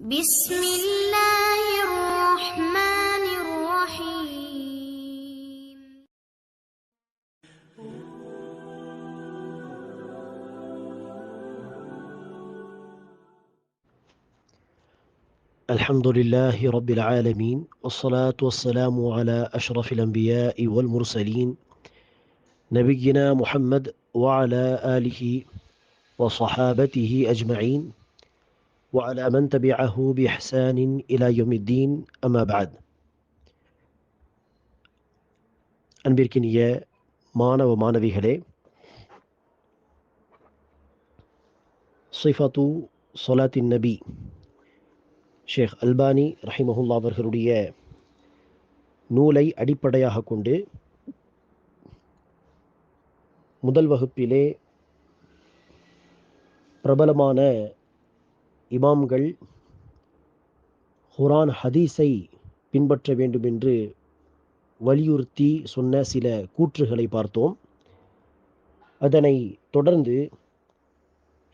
بسم الله الرحمن الرحيم. الحمد لله رب العالمين والصلاة والسلام على أشرف الأنبياء والمرسلين نبينا محمد وعلى آله وصحابته أجمعين. وعلى من تبعه بإحسان إلى يوم الدين أما بعد அன்பிற்கினிய மாணவ மாணவிகளே சிஃபத்து சொலாத்தின் நபி ஷேக் அல்பானி ரஹிமஹுல்லா அவர்களுடைய நூலை அடிப்படையாக கொண்டு முதல் வகுப்பிலே பிரபலமான இமாம்கள் குரான் ஹதீஸை பின்பற்ற வேண்டும் என்று வலியுறுத்தி சொன்ன சில கூற்றுகளை பார்த்தோம் அதனை தொடர்ந்து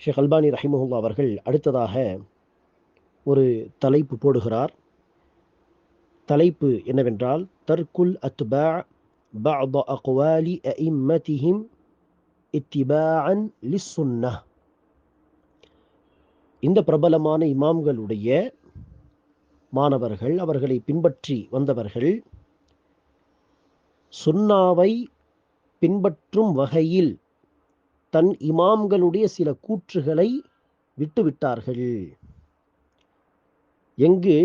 ஷேக் அல்பானி ரஹிமஹுல்லா அவர்கள் அடுத்ததாக ஒரு தலைப்பு போடுகிறார் தலைப்பு என்னவென்றால் தர்குல் அத்பா بعض أقوال أئمتهم اتباعا للسنة இந்த பிரபலமான இமாம்களுடைய மாணவர்கள் அவர்களை பின்பற்றி வந்தவர்கள் சுன்னாவை பின்பற்றும் வகையில் தன் இமாம்களுடைய சில கூற்றுகளை விட்டுவிட்டார்கள். எங்கு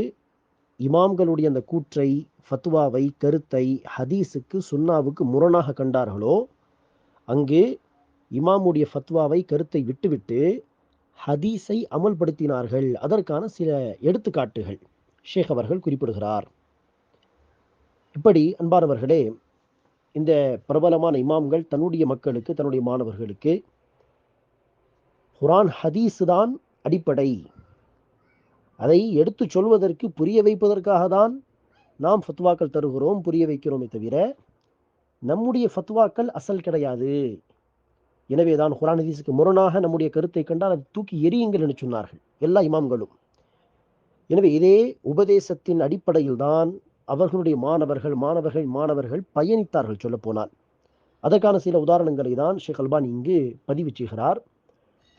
இமாம்களுடைய அந்த கூற்றை ஃபத்வாவை கருத்தை ஹதீஸுக்கு சுன்னாவுக்கு முரணாக கண்டார்களோ அங்கு இமாமுடைய ஃபத்வாவை கருத்தை விட்டுவிட்டு ஹதீஸை அமல்படுத்தினார்கள். அதற்கான சில எடுத்துக்காட்டுகள். ஷேக் அவர்கள் குறிப்பிடுகிறார். இப்படி அன்பானவர்களே இந்த பிரபலமான இமாம்கள் தன்னுடைய மக்களுக்கு தன்னுடைய மாணவர்களுக்கு குரான் ஹதீஸ் தான் அடிப்படை. அதை எடுத்து சொல்வதற்கு புரிய வைப்பதற்காக தான் நாம் ஃபத்வாக்கள் தருகிறோம் புரிய வைக்கிறோமே தவிர நம்முடைய ஃபத்வாக்கள் அசல் கிடையாது. எனவே தான் குரான் ஹதீஸுக்கு முரணாக நம்முடைய கருத்தை கண்டால் அதை தூக்கி எரியுங்கள் என்று சொன்னார்கள். எல்லா இமாம்களும். எனவே இதே உபதேசத்தின் அடிப்படையில் தான் அவர்களுடைய மாணவர்கள் மாணவர்கள் மாணவர்கள் பயணித்தார்கள் சொல்லப்போனால். அதற்கான சில உதாரணங்களை தான் ஷேக் அல்பான் இங்கு பதிவு செய்கிறார்.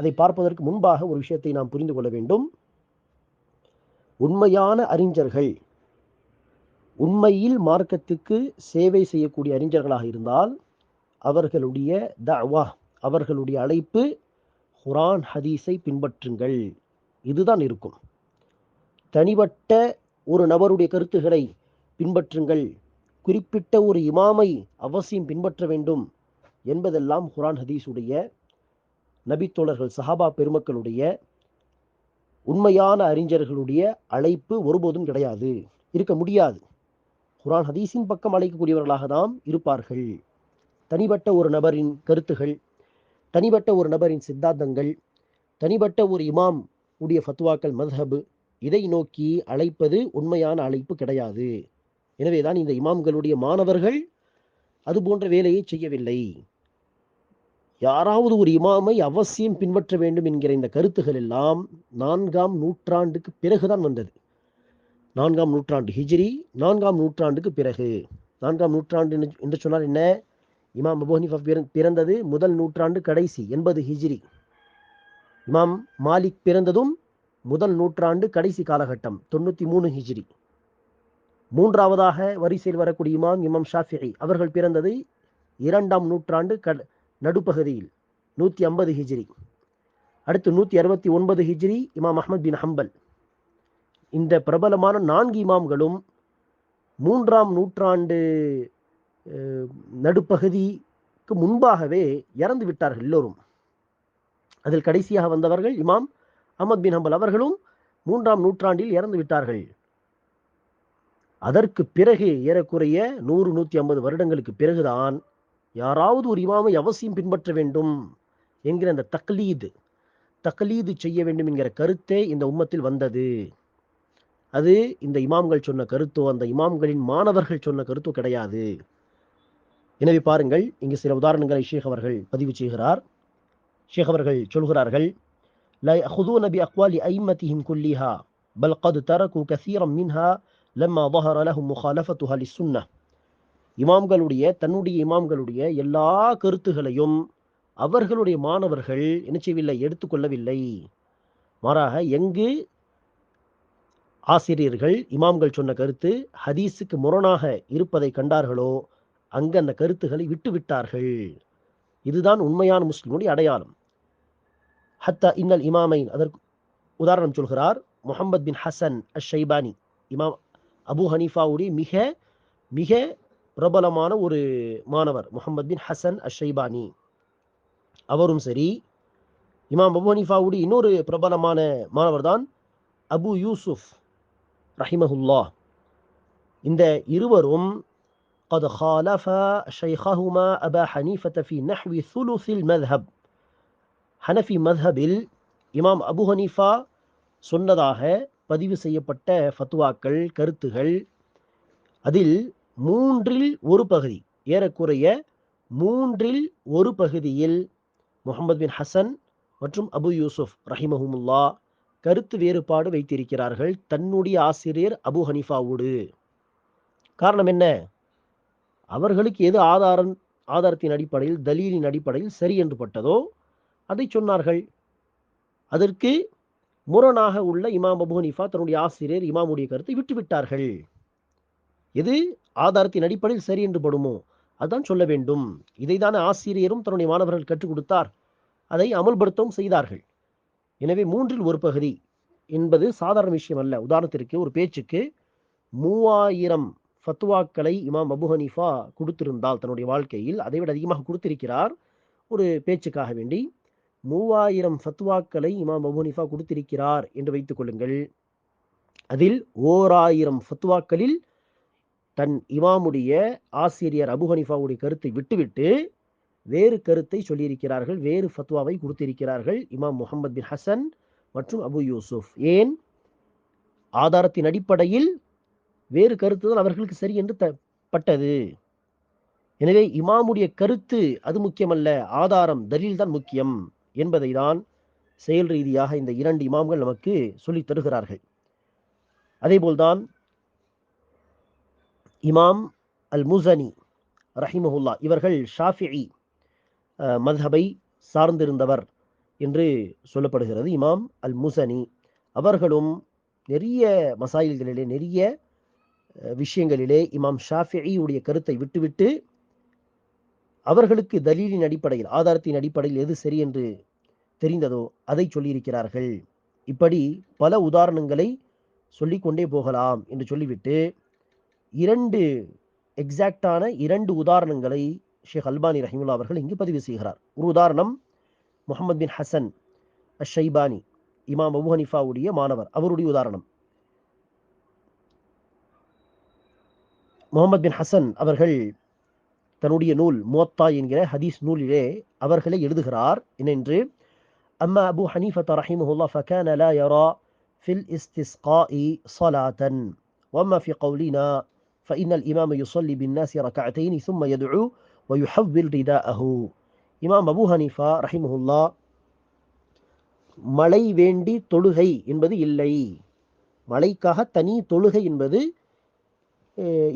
அதை பார்ப்பதற்கு முன்பாக ஒரு விஷயத்தை நாம் புரிந்து கொள்ள வேண்டும். உண்மையான அறிஞர்கள் உண்மையில் மார்க்கத்துக்கு சேவை செய்யக்கூடிய அறிஞர்களாக இருந்தால் அவர்களுடைய தவா அவர்களுடைய அழைப்பு குரான் ஹதீஸை பின்பற்றுங்கள். இதுதான் இருக்கும். தனிப்பட்ட ஒரு நபருடைய கருத்துக்களை பின்பற்றுங்கள். குறிப்பிட்ட ஒரு இமாமை அவசியம் பின்பற்ற வேண்டும் என்பதெல்லாம் குரான் ஹதீஸுடைய நபித்தோழர்கள் சஹாபா பெருமக்களுடைய உண்மையான அறிஞர்களுடைய அழைப்பு ஒருபோதும் கிடையாது. இருக்க முடியாது. குரான் ஹதீஸின் பக்கம் அழைக்கக்கூடியவர்களாக தான் இருப்பார்கள். தனிப்பட்ட ஒரு நபரின் கருத்துகள் தனிப்பட்ட ஒரு நபரின் சித்தாந்தங்கள் தனிப்பட்ட ஒரு இமாம் உடைய ஃபத்வாக்கள் மத்ஹபு இதை நோக்கி அழைப்பது உண்மையான அழைப்பு கிடையாது. எனவேதான் இந்த இமாம்களுடைய மாணவர்கள் அது போன்ற வேலையை செய்யவில்லை. யாராவது ஒரு இமாமை அவசியம் பின்பற்ற வேண்டும் என்கிற இந்த கருத்துகள் எல்லாம் நான்காம் நூற்றாண்டுக்கு பிறகுதான் வந்தது. நான்காம் நூற்றாண்டு ஹிஜ்ரி நான்காம் நூற்றாண்டுக்கு பிறகு. நான்காம் நூற்றாண்டு என்று சொன்னால் என்ன? இமாம் அபு ஹனீஃபா பிறந்தது முதல் நூற்றாண்டு கடைசி எண்பது ஹிஜ்ரி. இமாம் மாலிக் பிறந்ததும் முதல் நூற்றாண்டு கடைசி காலகட்டம் தொண்ணூற்றி மூணு ஹிஜ்ரி. மூன்றாவதாக வரிசையில் வரக்கூடிய இமாம் இமாம் ஷாஃபிஐ அவர்கள் பிறந்தது இரண்டாம் நூற்றாண்டு க நடுப்பகுதியில் நூற்றி ஐம்பது ஹிஜ்ரி. அடுத்து நூற்றி அறுபத்தி ஒன்பது ஹிஜ்ரி இமாம் அஹமத் பின் ஹம்பல். இந்த பிரபலமான நான்கு இமாம்களும் மூன்றாம் நூற்றாண்டு நடுப்பகுதிக்கு முன்பாகவே இறந்து விட்டார்கள் எல்லோரும். அதில் கடைசியாக வந்தவர்கள் இமாம் அஹமத் பின் ஹம்பல் அவர்களும் மூன்றாம் நூற்றாண்டில் இறந்து விட்டார்கள். அதற்கு பிறகு ஏறக்குறைய நூறு நூற்றி ஐம்பது வருடங்களுக்கு பிறகுதான் யாராவது ஒரு இமாமை அவசியம் பின்பற்ற வேண்டும் என்கிற அந்த தக்லீது தக்லீது செய்ய வேண்டும் என்கிற கருத்தே இந்த உம்மத்தில் வந்தது. அது இந்த இமாம்கள் சொன்ன கருத்தோ அந்த இமாம்களின் மாணவர்கள் சொன்ன கருத்தோ கிடையாது. எனவே பாருங்கள் இங்கு சில உதாரணங்களை ஷேக் அவர்கள் பதிவு செய்கிறார் ஷேக் அவர்கள் சொல்கிறார்கள் لا يأخذون بأقوال أئمتهم كلها بل قد تركوا كثيرا منها لما ظهر لهم مخالفتها للسنة இமாம்களுடைய தன்னுடைய இமாம்களுடைய எல்லா கருத்துகளையும் அவர்களுடைய மாணவர்கள் என்ன செய்யவில்லை எடுத்துக்கொள்ளவில்லை மாறாக எங்கு ஆசிரியர்கள் இமாம்கள் சொன்ன கருத்து ஹதீஸுக்கு முரணாக இருப்பதை கண்டார்களோ அங்கு அந்த கருத்துக்களை விட்டு விட்டார்கள். இதுதான் உண்மையான முஸ்லிமுடைய அடையாளம். ஹத்தா இன்னல் இமாமை அதற்கு உதாரணம் சொல்கிறார். முகமது பின் ஹசன் அஷ் ஷைபானி இமாம் அபு ஹனீஃபாவுடைய மிக மிக பிரபலமான ஒரு மாணவர் முகமது பின் ஹசன் அஷ் ஷைபானி அவரும் சரி இமாம் அபு ஹனீஃபாவுடைய இன்னொரு பிரபலமான மாணவர் தான் அபு யூசுப் ரஹிமஹுல்லா. இந்த இருவரும் قد خالف شيخهما أبا حنيفة في نحو ثلث المذهب. ஹனஃபி மذஹபில் இமாம் அபு ஹனீஃபா சொன்னதாக பதிவு செய்யப்பட்ட ஃபத்துவாக்கள் கருத்துகள். அதில் மூன்றில் ஒரு பகுதி ஏறக்குறைய மூன்றில் ஒரு பகுதியில் முகமது பின் ஹசன் மற்றும் அபு யூசுப் ரஹிமஹமுல்லா கருத்து வேறுபாடு வைத்திருக்கிறார்கள் தன்னுடைய ஆசிரியர் அபு ஹனீஃபாவோடு. காரணம் என்ன? அவர்களுக்கு எது ஆதாரம் ஆதாரத்தின் அடிப்படையில் தலீலின் அடிப்படையில் சரி என்று பட்டதோ அதை சொன்னார்கள். அதற்கு முரணாக உள்ள இமாம் அபு ஹனீஃபா தன்னுடைய ஆசிரியர் இமாமுடைய கருத்தை விட்டுவிட்டார்கள். எது? ஆதாரத்தின் அடிப்படையில் சரி என்று படுமோ? அதுதான் சொல்ல வேண்டும். இதைதான ஆசிரியரும் தன்னுடைய மாணவர்கள் கற்றுக் கொடுத்தார். அதை அமல்படுத்தவும் செய்தார்கள். எனவே மூன்றில் ஒரு பகுதி என்பது சாதாரண விஷயம் அல்ல. உதாரணத்திற்கு ஒரு பேச்சுக்கு மூவாயிரம் ஃபத்துவாக்களை இமாம் அபு ஹனீஃபா கொடுத்திருந்தால் தன்னுடைய வாழ்க்கையில் அதை விட அதிகமாக கொடுத்திருக்கிறார். ஒரு பேச்சுக்காக வேண்டி மூவாயிரம் ஃபத்வாக்களை இமாம் அபு ஹனீஃபா கொடுத்திருக்கிறார் என்று வைத்துக் கொள்ளுங்கள். அதில் ஓராயிரம் ஃபத்வாக்களில் தன் இமாமுடைய ஆசிரியர் அபு ஹனீஃபாவுடைய கருத்தை விட்டுவிட்டு வேறு கருத்தை சொல்லியிருக்கிறார்கள். வேறு ஃபத்வாவை கொடுத்திருக்கிறார்கள் இமாம் முகமது பின் ஹசன் மற்றும் அபு யூசுப் ஏன்? ஆதாரத்தின் அடிப்படையில் வேறு கருத்துதான் அவர்களுக்கு சரி என்று தப்பட்டது பட்டது. எனவே இமாமுடைய கருத்து அது முக்கியமல்ல ஆதாரம் தலீல் தான் முக்கியம் என்பதை தான் செயல் ரீதியாக இந்த இரண்டு இமாம்கள் நமக்கு சொல்லி தருகிறார்கள். அதேபோல்தான் இமாம் அல் முசனி ரஹிமஹுல்லா இவர்கள் ஷாஃபிஇ மத்ஹபை சார்ந்திருந்தவர் என்று சொல்லப்படுகிறது. இமாம் அல் முசனி அவர்களும் நிறைய மசாயில்களிலே நிறைய விஷயங்களிலே இமாம் ஷாஃபியுடைய கருத்தை விட்டுவிட்டு அவர்களுக்கு தலீலின் அடிப்படையில் ஆதாரத்தின் அடிப்படையில் எது சரி என்று தெரிந்ததோ அதை சொல்லியிருக்கிறார்கள். இப்படி பல உதாரணங்களை சொல்லிக்கொண்டே போகலாம் என்று சொல்லிவிட்டு இரண்டு எக்ஸாக்டான இரண்டு உதாரணங்களை ஷேக் அல்பானி ரஹிமுல்லா அவர்கள் இங்கு பதிவு செய்கிறார். ஒரு உதாரணம் முகமது பின் ஹசன் அஷைபானி இமாம் அபு ஹனிஃபாவுடைய மாணவர் அவருடைய உதாரணம். முகமது பின் ஹசன் அவர்கள் தன்னுடைய நூல் மோத்தா என்கிற ஹதீஸ் நூலிலே அவர்களை எழுதுகிறார் என்னென்று أما أبو حنيفة رحمه الله فكان لا يرى في الاستسقاء صلاة وأما في قولنا فإن الإمام يصلي بالناس ركعتين ثم يدعو ويحول رداءه إمام أبو حنيفة رحمه الله மழை வேண்டி தொழுகை என்பது இல்லை மழைக்காக தனி தொழுகை என்பது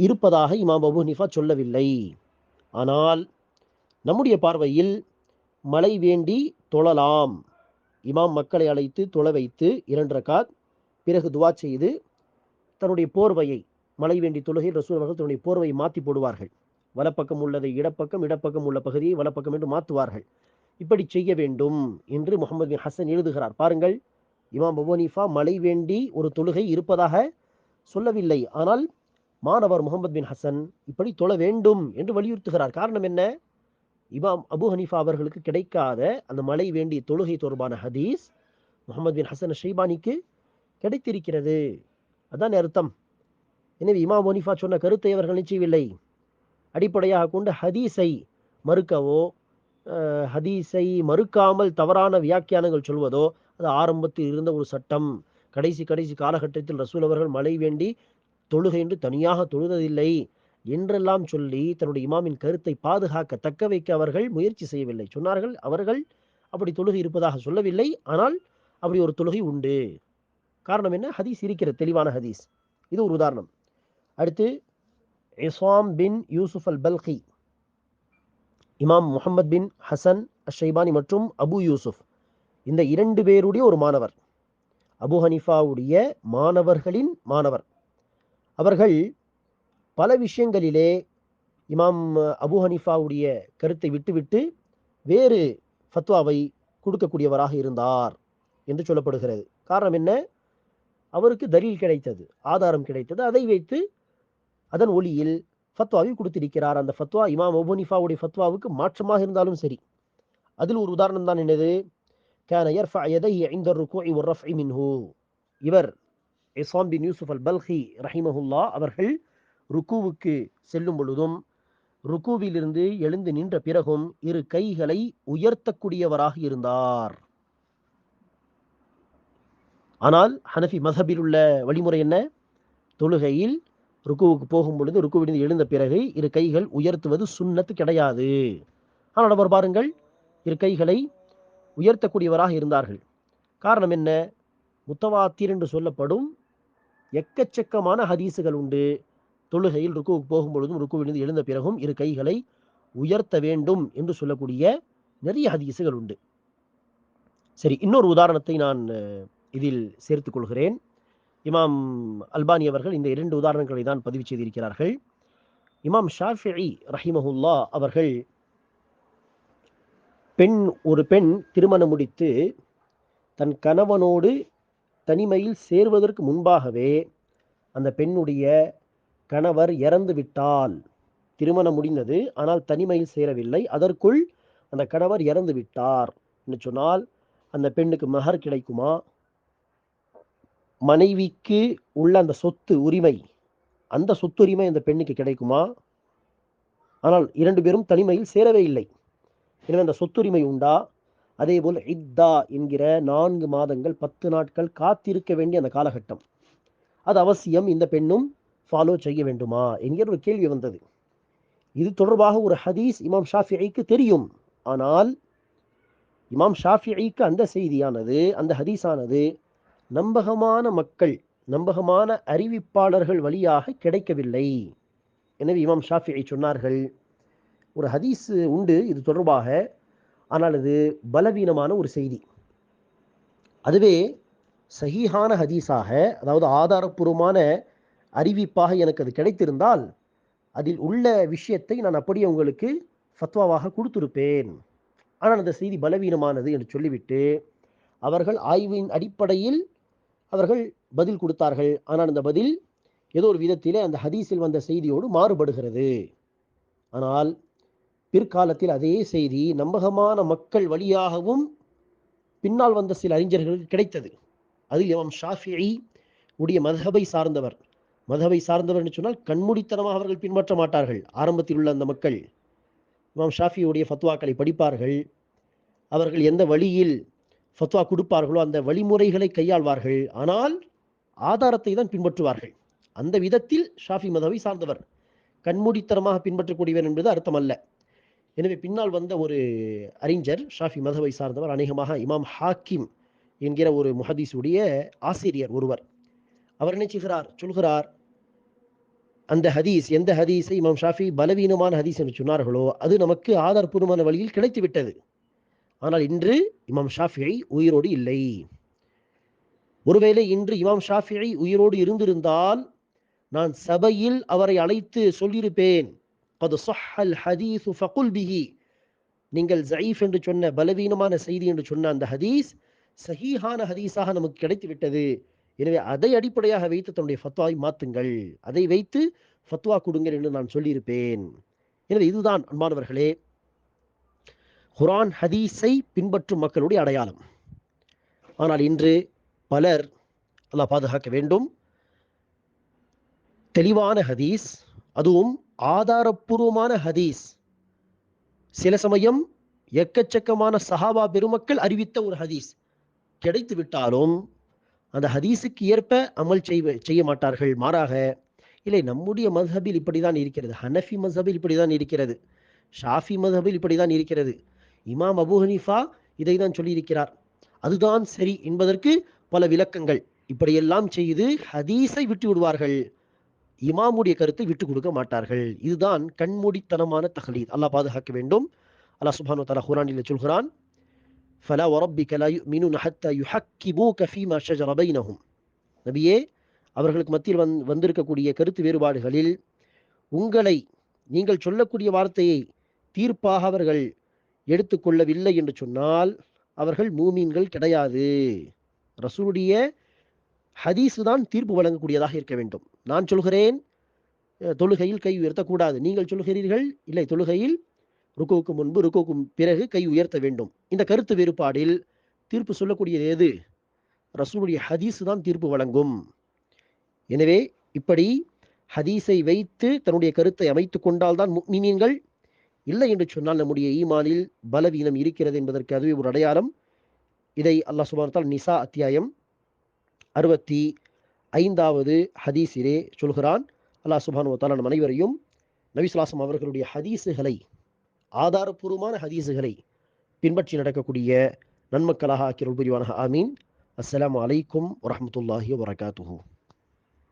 இருப்பதாக இமாம் அபு ஹனிஃபா சொல்லவில்லை. ஆனால் நம்முடைய பார்வையில் மழை வேண்டி தொழலாம். இமாம் மக்களை அழைத்து தொழ வைத்து இரண்டு ரகாத் பிறகு துவா செய்து தன்னுடைய போர்வையை மழை வேண்டி தொழுகை ரசூல் அவர்கள் தன்னுடைய போர்வையை மாற்றி போடுவார்கள். வலப்பக்கம் உள்ளதை இடப்பக்கம் இடப்பக்கம் உள்ள பகுதியை வலப்பக்கம் என்று மாற்றுவார்கள் இப்படி செய்ய வேண்டும் என்று முகமது பின் ஹசன் எழுதுகிறார். பாருங்கள் இமாம் பபோனிஃபா மழை வேண்டி ஒரு தொழுகை இருப்பதாக சொல்லவில்லை. ஆனால் மாணவர் முகமது பின் ஹசன் இப்படி தொழ வேண்டும் என்று வலியுறுத்துகிறார். காரணம் என்ன? இமாம் அபு ஹனீஃபா அவர்களுக்கு கிடைக்காத அந்த மலை வேண்டிய தொழுகை தொடர்பான ஹதீஸ் முகமது பின் ஹசன் ஷைபானிக்கு கிடைத்திருக்கிறது. அதான் அர்த்தம். எனவே இமாம் ஹனீஃபா சொன்ன கருத்தை அவர்கள் நிச்சயவில்லை. அடிப்படையாக கொண்டு ஹதீஸை மறுக்கவோ ஹதீஸை மறுக்காமல் தவறான வியாக்கியானங்கள் சொல்வதோ அது ஆரம்பத்தில் இருந்த ஒரு சட்டம். கடைசி கடைசி காலகட்டத்தில் ரசூல் அவர்கள் மழை வேண்டி தொழுகை என்று தனியாக தொழுததில்லை என்றெல்லாம் சொல்லி தன்னுடைய இமாமின் கருத்தை பாதுகாக்க தக்க வைக்க அவர்கள் முயற்சி செய்யவில்லை. சொன்னார்கள் அவர்கள் அப்படி தொழுகை இருப்பதாக சொல்லவில்லை. ஆனால் அப்படி ஒரு தொழுகை உண்டு. காரணம் என்ன? ஹதீஸ் இருக்கிற தெளிவான ஹதீஸ். இது ஒரு உதாரணம். அடுத்து இஸ்வாம் பின் யூசுப் அல் பல்கி இமாம் முகமது பின் ஹசன் அஷைபானி மற்றும் அபு யூசுப். இந்த இரண்டு பேருடைய ஒரு மாணவர். அபு ஹனிஃபாவுடைய மாணவர்களின் மாணவர். அவர்கள் பல விஷயங்களிலே இமாம் அபு ஹனிஃபாவுடைய கருத்தை விட்டுவிட்டு வேறு ஃபத்வாவை கொடுக்கக்கூடியவராக இருந்தார் என்று சொல்லப்படுகிறது. காரணம் என்ன? அவருக்கு தலில் கிடைத்தது ஆதாரம் கிடைத்தது. அதை வைத்து அதன் ஒளியில் ஃபத்வாவை கொடுத்திருக்கிறார். அந்த ஃபத்வா இமாம் ஒபனிஃபாவுடைய ஃபத்வாவுக்கு மாற்றமாக இருந்தாலும் சரி. அதில் ஒரு உதாரணம் தான் என்னது? கேன இவர் இஸ்வாம் பின் யூசுப் அல் பல்ஹி ரஹிமஹுல்லா அவர்கள் ருக்குவுக்கு செல்லும் பொழுதும் ருக்குவிலிருந்து எழுந்து நின்ற பிறகும் இரு கைகளை உயர்த்தக்கூடியவராக இருந்தார். ஆனால் ஹனஃபி மசபில் உள்ள வழிமுறை என்ன? தொழுகையில் ருக்குவுக்கு போகும் பொழுது ருக்குவிலிருந்து எழுந்த பிறகு இரு கைகள் உயர்த்துவது சுண்ணத்து கிடையாது. ஆனால் அவர் பாருங்கள் இரு கைகளை உயர்த்தக்கூடியவராக இருந்தார்கள். காரணம் என்ன? முத்தவாத்தீர் என்று சொல்லப்படும் எக்கச்சக்கமான ஹதீஸுகள் உண்டு. தொழுகையில் ருக்குவுக்கு போகும் பொழுதும் ருக்குவிலிருந்து எழுந்த பிறகும் இரு கைகளை உயர்த்த வேண்டும் என்று சொல்லக்கூடிய நிறைய ஹதீஸுகள் உண்டு. சரி இன்னொரு உதாரணத்தை நான் இதில் சேர்த்துக் கொள்கிறேன். இமாம் அல்பானி அவர்கள் இந்த இரண்டு உதாரணங்களை தான் பதிவு செய்திருக்கிறார்கள். இமாம் ஷாஃபி ரஹிமஹுல்லா அவர்கள் பெண் ஒரு பெண் திருமணம் முடித்து தன் கணவனோடு தனிமையில் சேர்வதற்கு முன்பாகவே அந்த பெண்ணுடைய கணவர் இறந்து விட்டால் திருமணம் முடிந்தது. ஆனால் தனிமையில் சேரவில்லை. அதற்குள் அந்த கணவர் இறந்து விட்டார் என்று சொன்னால் அந்த பெண்ணுக்கு மகர் கிடைக்குமா? மனைவிக்கு உள்ள அந்த சொத்து உரிமை அந்த சொத்துரிமை அந்த பெண்ணுக்கு கிடைக்குமா? ஆனால் இரண்டு பேரும் தனிமையில் சேரவே இல்லை. எனவே அந்த சொத்துரிமை உண்டா? அதே போல் இத்தா என்கிற நான்கு மாதங்கள் பத்து நாட்கள் காத்திருக்க வேண்டிய அந்த காலகட்டம். அது அவசியம் இந்த பெண்ணும் ஃபாலோ செய்ய வேண்டுமா என்கிற ஒரு கேள்வி வந்தது. இது தொடர்பாக ஒரு ஹதீஸ் இமாம் ஷாஃபிஐக்கு தெரியும். ஆனால் இமாம் ஷாஃபிஐக்கு அந்த செய்தியானது அந்த ஹதீஸானது நம்பகமான மக்கள் நம்பகமான அறிவிப்பாளர்கள் வழியாக கிடைக்கவில்லை. எனவே இமாம் ஷாஃபிஐ சொன்னார்கள். ஒரு ஹதீஸ் உண்டு. இது தொடர்பாக ஆனால் அது பலவீனமான ஒரு செய்தி. அதுவே சஹீஹான ஹதீஸாக அதாவது ஆதாரப்பூர்வமான அறிவிப்பாக எனக்கு அது கிடைத்திருந்தால் அதில் உள்ள விஷயத்தை நான் அப்படியே உங்களுக்கு ஃபத்வாவாக கொடுத்திருப்பேன். ஆனால் அந்த செய்தி பலவீனமானது என்று சொல்லிவிட்டு அவர்கள் ஆய்வின் அடிப்படையில் அவர்கள் பதில் கொடுத்தார்கள். ஆனால் அந்த பதில் ஏதோ ஒரு விதத்திலே அந்த ஹதீஸில் வந்த செய்தியோடு மாறுபடுகிறது. ஆனால் பிற்காலத்தில் அதே செய்தி நம்பகமான மக்கள் வழியாகவும் பின்னால் வந்த சில அறிஞர்களுக்கு கிடைத்தது. அதில் இவம் ஷாஃபியை உடைய மதகபை சார்ந்தவர். மதகபை சார்ந்தவர் என்று சொன்னால் கண்மூடித்தனமாக அவர்கள் பின்பற்ற மாட்டார்கள். ஆரம்பத்தில் உள்ள அந்த மக்கள் இமாம் ஷாஃபியுடைய ஃபத்வாக்களை படிப்பார்கள். அவர்கள் எந்த வழியில் ஃபத்வா கொடுப்பார்களோ அந்த வழிமுறைகளை கையாள்வார்கள். ஆனால் ஆதாரத்தை தான் பின்பற்றுவார்கள். அந்த விதத்தில் ஷாஃபி மதவை சார்ந்தவர் கண்மூடித்தனமாக பின்பற்றக்கூடியவர் என்பது அர்த்தமல்ல. எனவே பின்னால் வந்த ஒரு அறிஞர் ஷாஃபி மதவை சார்ந்தவர் அநேகமாக இமாம் ஹாக்கிம் என்கிற ஒரு முஹதீஸுடைய ஆசிரியர் ஒருவர். அவர் நினைச்சுகிறார் சொல்கிறார் அந்த ஹதீஸ் எந்த ஹதீஸை இமாம் ஷாஃபி பலவீனமான ஹதீஸ் என்று சொன்னார்களோ அது நமக்கு ஆதாரப்பூர்வமான வழியில் கிடைத்து விட்டது. ஆனால் இன்று இமாம் ஷாஃபியை உயிரோடு இல்லை. ஒருவேளை இன்று இமாம் ஷாஃபியை உயிரோடு இருந்திருந்தால் நான் சபையில் அவரை அழைத்து சொல்லியிருப்பேன். கது சொஹல் ஹதீசு ஃபகுல் பிஹி நீங்கள் ஜயீஃப் என்று சொன்ன பலவீனமான செய்தி என்று சொன்ன அந்த ஹதீஸ் சஹீஹான ஹதீஸாக நமக்கு கிடைத்து விட்டது எனவே அதை அடிப்படையாக வைத்து தன்னுடைய ஃபத்வாவை மாத்துங்கள். அதை வைத்து ஃபத்வா கொடுங்க என்று நான் சொல்லியிருப்பேன். எனவே இதுதான் அன்பானவர்களே குரான் ஹதீஸை பின்பற்றும் மக்களுடைய அடையாளம். ஆனால் இன்று பலர் அல்லாஹ் பாதுகாக்க வேண்டும். தெளிவான ஹதீஸ் அதுவும் ஆதாரப்பூர்வமான ஹதீஸ். சில சமயம் எக்கச்சக்கமான சஹாபா பெருமக்கள் அறிவித்த ஒரு ஹதீஸ். கிடைத்து விட்டாலும் அந்த ஹதீஸுக்கு ஏற்ப அமல் செய்வ செய்ய மாட்டார்கள் மாறாக இல்லை நம்முடைய மذஹபில் இப்படிதான் இருக்கிறது ஹனஃபி மذஹபில் இப்படிதான் இருக்கிறது ஷாஃபி மذஹபில் இப்படிதான் இருக்கிறது இமாம் அபு ஹனீஃபா இதை தான் சொல்லியிருக்கிறார். அதுதான் சரி என்பதற்கு பல விளக்கங்கள். இப்படியெல்லாம் செய்து ஹதீஸை விட்டு விடுவார்கள் இமாமுடைய கருத்தை விட்டு கொடுக்க மாட்டார்கள். இதுதான் கண்மூடித்தனமான தகலீத் அல்லாஹ் பாதுகாக்க வேண்டும். அல்லாஹ் சுபானு தலா ஹுரானில் சொல்கிறான் ஃபலா வரப்பிக லா யுமினுன ஹத்தா யுஹக்கிபூக ஃபீமா ஷஜர பைனஹும். நபியே அவர்களுக்கு மத்தியில் வந் வந்திருக்கக்கூடிய கருத்து வேறுபாடுகளில் உங்களை நீங்கள் சொல்லக்கூடிய வார்த்தையை தீர்ப்பாக அவர்கள் எடுத்துக்கொள்ளவில்லை என்று சொன்னால் அவர்கள் மூமீன்கள் கிடையாது. ரசூலுடைய ஹதீஸு தான் தீர்ப்பு வழங்கக்கூடியதாக இருக்க வேண்டும். நான் சொல்கிறேன் தொழுகையில் கை உயர்த்தக்கூடாது. நீங்கள் சொல்கிறீர்கள் இல்லை தொழுகையில் ருக்குவுக்கு முன்பு ருக்குவுக்கு பிறகு கை உயர்த்த வேண்டும். இந்த கருத்து வேறுபாடில் தீர்ப்பு சொல்லக்கூடியது எது? ரசூலுடைய ஹதீஸு தான் தீர்ப்பு வழங்கும். எனவே இப்படி ஹதீஸை வைத்து தன்னுடைய கருத்தை அமைத்துக் கொண்டால்தான் முக்மினீன்கள். இல்லை என்று சொன்னால் நம்முடைய ஈமானில் பலவீனம் இருக்கிறது என்பதற்கு அதுவே ஒரு அடையாளம். இதை அல்லாஹ் சுபார்த்தால் நிசா அத்தியாயம் அறுபத்தி ஐந்தாவது ஹதீஸிலே சொல்கிறான். அல்லாஹ் சுபானு தாலா நம் அனைவரையும் நபிசுலாசம் அவர்களுடைய ஹதீஸுகளை ஆதாரபூர்வமான ஹதீஸுகளை பின்பற்றி நடக்கக்கூடிய நன்மக்களாக ஆக்கியல் புரிவானாக ஆமீன். அஸ்லாம் அலைக்கும் வரமத்துல்லாஹி வரகாத்துஹூ